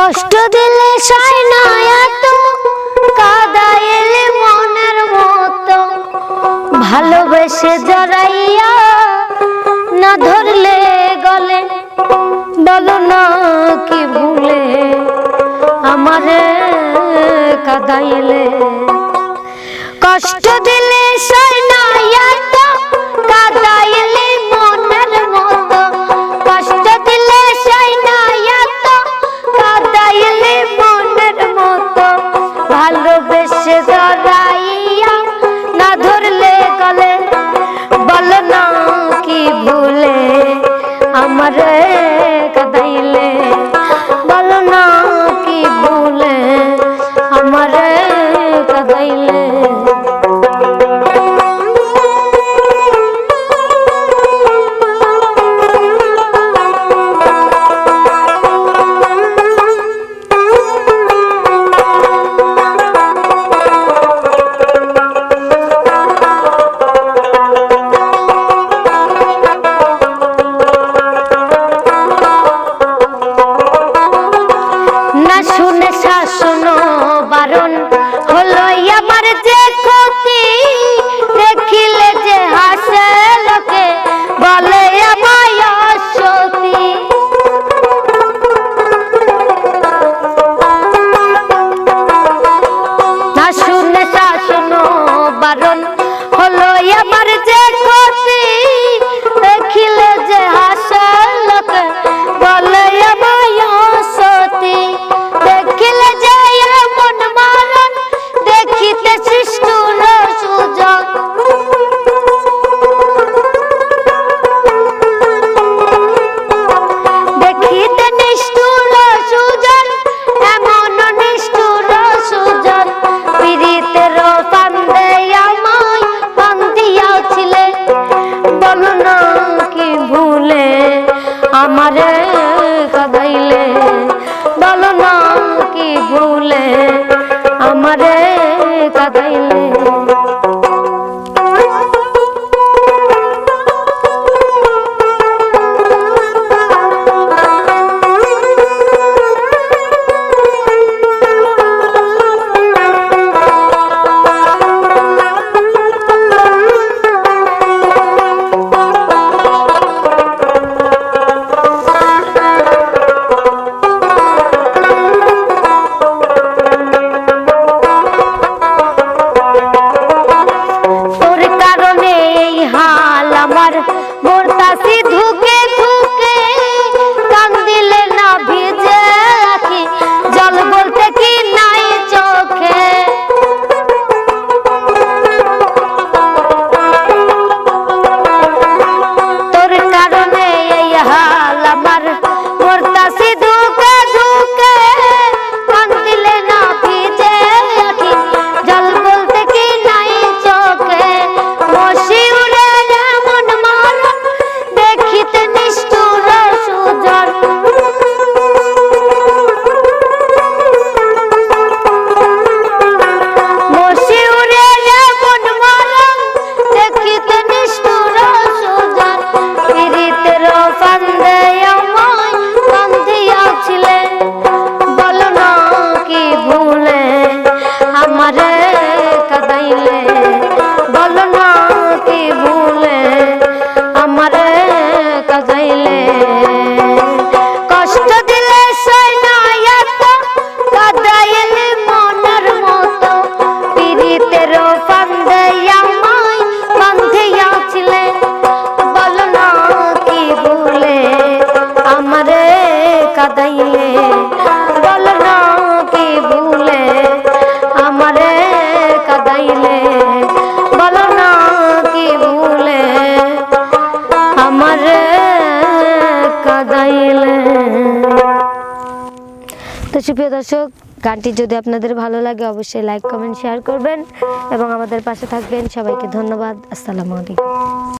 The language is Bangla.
কষ্ট দিলে এত কাদাইলে মনের মতো। ভালোবেসে জড়াইয়া না ধরলে গলে, বলো না কি ভুলে। আমারে কাদাইলে। কষ্ট দিলে এত কাদা শুনে শাসন Yeah. দিলে বলো না কি ভুলে, আমার কাদাইলে। তো সুপ্রিয় দর্শক, গানটি যদি আপনাদের ভালো লাগে, অবশ্যই লাইক কমেন্ট শেয়ার করবেন এবং আমাদের পাশে থাকবেন। সবাইকে ধন্যবাদ। আসসালামু আলাইকুম।